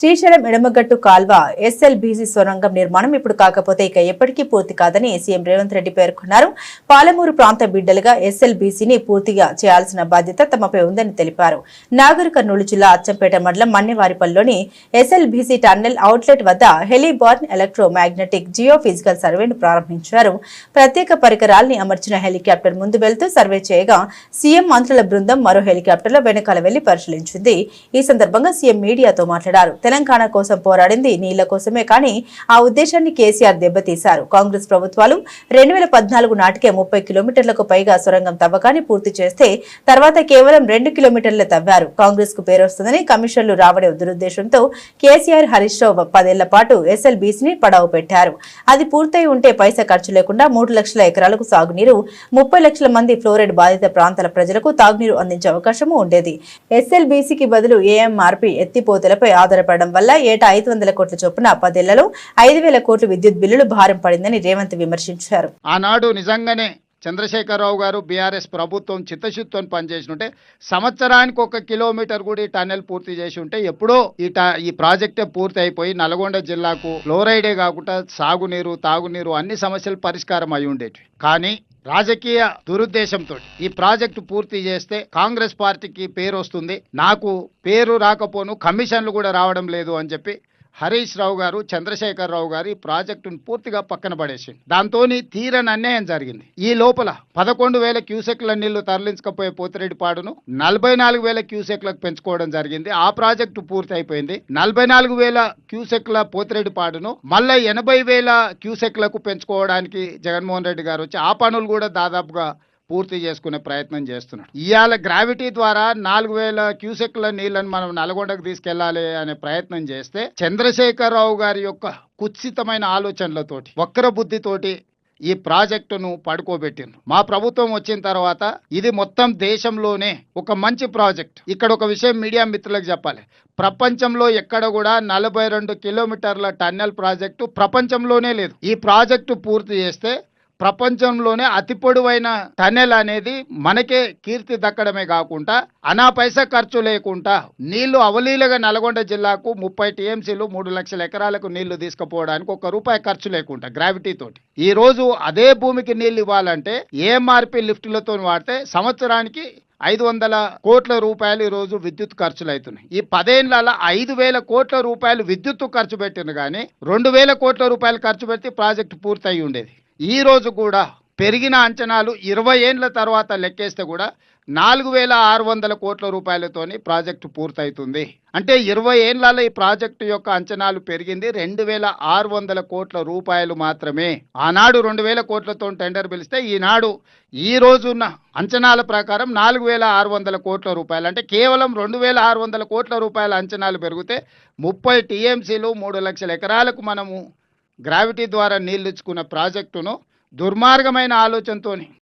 శ్రీశైలం ఎడమగట్టు కాల్వ SLBC సొరంగం నిర్మాణం ఇప్పుడు కాకపోతే ఇక ఎప్పటికీ పూర్తి కాదని సీఎం రేవంత్ రెడ్డి పేర్కొన్నారు. పాలమూరు ప్రాంత బిడ్డలుగా ఎస్ఎల్బీసీని పూర్తిగా చేయాల్సిన బాధ్యత తమపై ఉందని తెలిపారు. నాగర్ కర్నూలు జిల్లా అచ్చంపేట మండలం మన్నెవారిపల్లిలోని ఎస్ఎల్బీసీ టన్నెల్ అవుట్లెట్ వద్ద heliborne electro magnetic Jio physical సర్వేను ప్రారంభించారు. ప్రత్యేక పరికరాల్ని అమర్చిన హెలికాప్టర్ ముందు వెళ్తూ సర్వే చేయగా సీఎం మంత్రుల బృందం మరో హెలికాప్టర్లో వెనకాల వెళ్ళి పరిశీలించింది. ఈ సందర్భంగా సీఎం మీడియాతో మాట్లాడారు. తెలంగాణ కోసం పోరాడింది నీళ్ళ కోసమే కానీ ఆ ఉద్దేశాన్ని కేసీఆర్ దెబ్బతీశారు. కాంగ్రెస్ ప్రభుత్వాలు రెండు వేల పద్నాలుగు నాటికే ముప్పై కిలోమీటర్లకు పైగా సొరంగం తవ్వకాన్ని పూర్తి చేస్తే తర్వాత కేవలం రెండు కిలోమీటర్లే తవ్వారు. కాంగ్రెస్కు పేరొస్తుందని కమిషన్లు రావడే దురుద్దేశంతో కేసీఆర్ హరీష్ రావు పదేళ్ళ పాటు ఎస్ఎల్బీసీని పడవ పెట్టారు. అది పూర్తయి ఉంటే పైసా ఖర్చు లేకుండా మూడు లక్షల ఎకరాలకు సాగునీరు ముప్పై లక్షల మంది ఫ్లోరైడ్ బాధిత ప్రాంతాల ప్రజలకు తాగునీరు అందించే అవకాశము ఉండేది. ఎస్ఎల్బీసీకి బదులు ఏఎంఆర్పీ ఎత్తిపోతలపై ఉండడం వల్ల ఏటా ఐదు వందల కోట్ల చొప్పున పదేళ్ళలో ఐదు వేల కోట్ల విద్యుత్ బిల్లులు భారం పడిందని రేవంత్ విమర్శించారు. ఆనాడు నిజంగానే చంద్రశేఖరరావు గారు బీఆర్ఎస్ ప్రభుత్వం చిత్తశుద్ధితో పనిచేసి సంవత్సరానికి ఒక కిలోమీటర్ కూడా ఈ టన్నెల్ పూర్తి చేసి ఉంటే ఎప్పుడో ఈ ట- ఈ ప్రాజెక్టే పూర్తి అయిపోయి నల్గొండ జిల్లాకు ఫ్లోరైడే కాకుండా సాగునీరు తాగునీరు అన్ని సమస్యలు పరిష్కారం అయి ఉండేవి కానీ రాజకీయ దురుద్దేశంతో ఈ ప్రాజెక్టు పూర్తి చేస్తే కాంగ్రెస్ పార్టీకి పేరు వస్తుంది. నాకు పేరు రాకపోను కమిషన్లు కూడా రావడం లేదు అని చెప్పి హరీష్ రావు గారు చంద్రశేఖర్ రావు గారి ప్రాజెక్టును పూర్తిగా పక్కన పడేసి దాంతో తీరని అన్యాయం జరిగింది. ఈ లోపల పదకొండు వేల క్యూసెక్ల నీళ్ళు తరలించకపోయే పోతిరెడ్డిపాడును నలభై నాలుగు వేల క్యూసెక్లకు పెంచుకోవడం జరిగింది. ఆ ప్రాజెక్టు పూర్తి అయిపోయింది నలభై నాలుగు వేల క్యూసెక్ల పోతిరెడ్డిపాడును మళ్ళీ ఎనభై వేల క్యూసెక్లకు పెంచుకోవడానికి జగన్మోహన్ రెడ్డి గారు వచ్చి ఆ పనులు కూడా దాదాపుగా పూర్తి చేసుకునే ప్రయత్నం చేస్తున్నాడు. ఇవాళ గ్రావిటీ ద్వారా నాలుగు వేల క్యూసెక్ల నీళ్ళను మనం నల్గొండకు తీసుకెళ్ళాలి అనే ప్రయత్నం చేస్తే చంద్రశేఖరరావు గారి యొక్క కుత్సితమైన ఆలోచనలతోటి వక్ర బుద్ధితోటి ఈ ప్రాజెక్టును పడుకోబెట్టిండ్రు. మా ప్రభుత్వం వచ్చిన తర్వాత ఇది మొత్తం దేశంలోనే ఒక మంచి ప్రాజెక్ట్. ఇక్కడ ఒక విషయం మీడియా మిత్రులకు చెప్పాలి. ప్రపంచంలో ఎక్కడ కూడా నలభై రెండు కిలోమీటర్ల టన్నెల్ ప్రాజెక్టు ప్రపంచంలోనే లేదు. ఈ ప్రాజెక్టు పూర్తి చేస్తే ప్రపంచంలోనే అతి పొడవైన టనెల్ అనేది మనకే కీర్తి దక్కడమే కాకుండా అనా పైసా ఖర్చు లేకుండా నీళ్ళు అవలీలగా నల్గొండ జిల్లాకు ముప్పై టీఎంసీలు మూడు లక్షల ఎకరాలకు నీళ్ళు తీసుకుపోవడానికి ఒక రూపాయి ఖర్చు లేకుండా గ్రావిటీ తోటి. ఈ రోజు అదే భూమికి నీళ్ళు ఇవ్వాలంటే ఏఎంఆర్పి లిఫ్టులతో వాడితే సంవత్సరానికి ఐదు వందల కోట్ల రూపాయలు ఈ రోజు విద్యుత్ ఖర్చులు అవుతున్నాయి. ఈ పదేళ్ళ ఐదు వేల కోట్ల రూపాయలు విద్యుత్ ఖర్చు పెట్టిన కానీ రెండు వేల కోట్ల రూపాయలు ఖర్చు పెడితే ప్రాజెక్టు పూర్తయి ఉండేది. ఈరోజు కూడా పెరిగిన అంచనాలు ఇరవై ఏండ్ల తర్వాత లెక్కేస్తే కూడా నాలుగు వేల ఆరు వందల కోట్ల రూపాయలతోని ప్రాజెక్టు పూర్తవుతుంది అంటే ఇరవై ఏండ్లలో ఈ ప్రాజెక్టు యొక్క అంచనాలు పెరిగింది రెండు వేల ఆరు వందల కోట్ల రూపాయలు మాత్రమే. ఆనాడు రెండు వేల కోట్లతో టెండర్ పిలిస్తే ఈనాడు ఈ రోజున్న అంచనాల ప్రకారం నాలుగు వేల ఆరు వందల కోట్ల రూపాయలు. అంటే కేవలం రెండు వేల ఆరు వందల కోట్ల రూపాయల అంచనాలు పెరిగితే ముప్పై టీఎంసీలు మూడు లక్షల ఎకరాలకు మనము గ్రావిటీ ద్వారా నీళ్ళుచ్చుకున్న ప్రాజెక్టును దుర్మార్గమైన ఆలోచనతోని